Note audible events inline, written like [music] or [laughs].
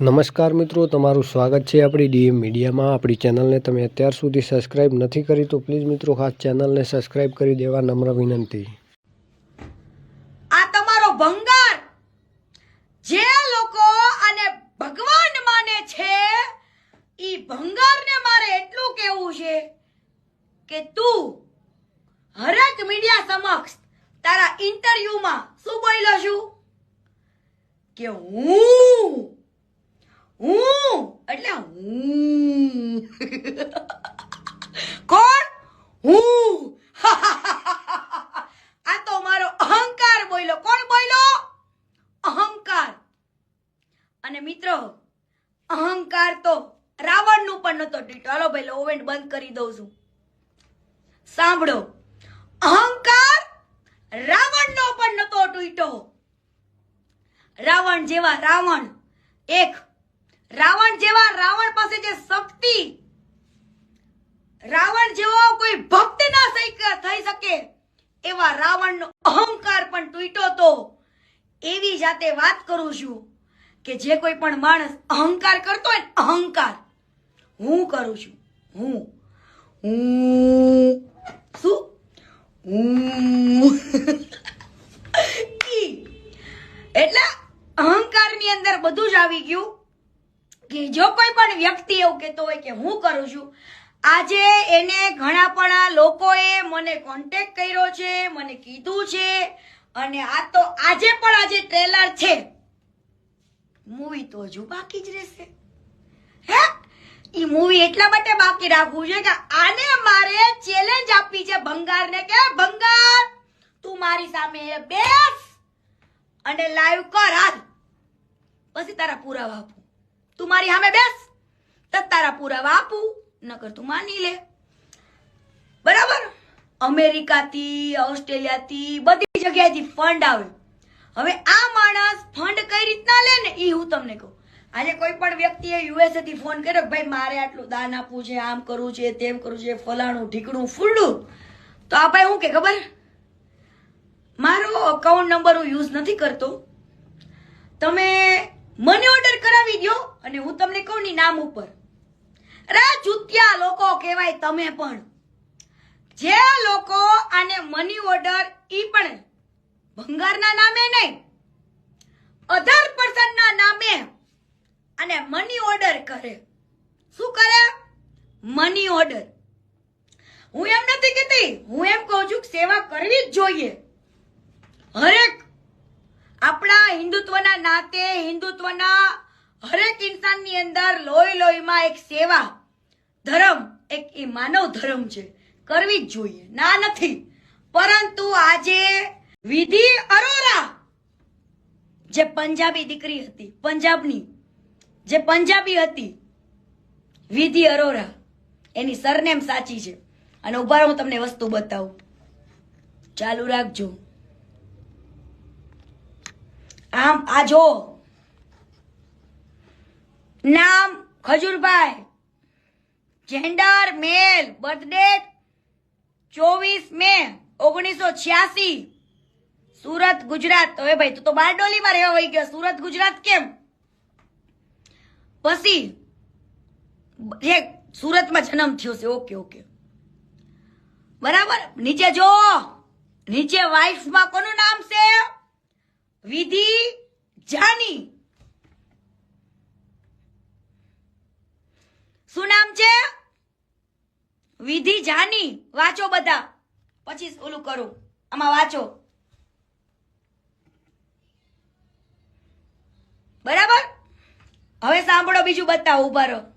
નમસ્કાર મિત્રો, તમારું સ્વાગત છે આપણી ડીએમ મીડિયામાં. આપણી ચેનલને તમે અત્યાર સુધી સબસ્ક્રાઇબ નથી કરી તો પ્લીઝ મિત્રો, ખાસ ચેનલને સબસ્ક્રાઇબ કરી દેવા નમ્ર વિનંતી. આ તમારો ભંગાર જે લોકો આને ભગવાન માને છે, ઈ ભંગારને મારે એટલું કહેવું છે કે તું હરેક મીડિયા સમક્ષ તારા ઇન્ટરવ્યુમાં શું બોલ્યો છું? કે હું હું? એટલે હું. [laughs] કોણ? હું. [laughs] આ તો મારો અહંકાર બોલ્યો કોણ બોલ્યો અહંકાર. અને મિત્રો, અહંકાર તો રાવણનું પણ નતો ટ્વીટ હાલો ભાઈ ઓવેન્ટ બંધ કરી દઉં છું. સાંભળો. અહંકાર રાવણનો પણ નતો ટ્વીટો રાવણ જેવા રાવણ એક રાવણ જેવા રાવણ પાસે જે શક્તિ, રાવણ જેવો કોઈ ભક્ત ના થઈ- શકે, એવા રાવણનો અહંકાર પણ તૂટ્યો તો એવી જાતે વાત કરું છું કે જે કોઈ પણ માણસ અહંકાર કરતો હોય અહંકાર, હું કરું છું, હું હું, શું, હું. [laughs] એટલે અહંકારની અંદર બધું જ આવી ગયું કે જો કોઈ પણ વ્યક્તિ એવું કહેતો હોય કે હું કરું છું, આજે એને ઘણા પણ લોકોએ મને કોન્ટેક્ટ કર્યો છે, મને કીધું છે, અને આ તો આજે પણ આજે ટ્રેલર છે. મૂવી તો હજુ બાકી જ રહેશે. હે? એ મૂવી એટલા માટે બાકી રાખવું છે કે આને મારે ચેલેન્જ આપી છે ભંગારને કે ભંગાર, તું મારી સામે બેસ અને લાઈવ કર, હાલ. પછી તારા પુરાવા આપું. તું મારી સામે બેસ. તો તારા પુરાવા આપું, નકર તું માની લે. બરાબર? અમેરિકાથી, ઓસ્ટ્રેલિયાથી બધી જગ્યાએથી ફંડ આવે. હવે આ માણસ ફંડ કઈ રીતના લે ને એ હું તમને કહું. આજે કોઈ પણ વ્યક્તિએ યુએસએ થી ફોન કર્યો કે ભાઈ, મારે આટલું દાન આપવું છે, આમ કરવું છે, તેમ કરવું છે, ફલાણું, ઢીકણું, ફૂલડું. તો આ ભાઈ હું કે, ખબર? મારો અકાઉન્ટ નંબર હું યુઝ નથી કરતો. તમે મને ઓર્ડર કરાવી દો અને હું તમને કહું ની નામ ઉપર. અરે જુત્યા લોકો કહેવાય તમે પણ. જે લોકો આને મની ઓર્ડર ઈ પણ ભંગારના નામે નહીં અધર પર્સનના નામે અને મની ઓર્ડર કરે. શું કરે? મની ઓર્ડર હું એમ નથી કહેતી, હું એમ કહું છું કે સેવા કરવી જ જોઈએ. હરેક આપણા હિન્દુત્વના નાતે, હિન્દુત્વના હરેક ઇન્સાનની અંદર લોહી લોહીમાં એક સેવા, ધર્મ, એક એ માનવ ધર્મ છે. કરવી જ જોઈએ. ના નથી. પરંતુ આજે વિધિ અરોરા, જે પંજાબી દીકરી હતી, પંજાબની, જે પંજાબી હતી, વિધિ અરોરા, એની સરનેમ સાચી છે. અને ઊભા હું તમને વસ્તુ બતાવું. ચાલુ રાખજો. આમ આ જો. નામ Khajurbhai. Gender male birth date ચોવીસ મે ઓગણીસો છ્યાસી. સુરત, ગુજરાત. હવે ભાઈ, તું તો બારડોલીમાં રહેવા વહી ગયો. સુરત, ગુજરાત કેમ? પછી, જે સુરતમાં જન્મ થયો છે. Okay okay. બરાબર? નીચે જો. નીચે વાઇફમાં કોનું નામ વિધિ જાની શું નામ છે? વિધિ જાની વાંચો બધા. પછી ઓલું કરું. આમાં વાંચો. બરાબર? હવે સાંભળો બીજું બતાવો, ઊભા રહો.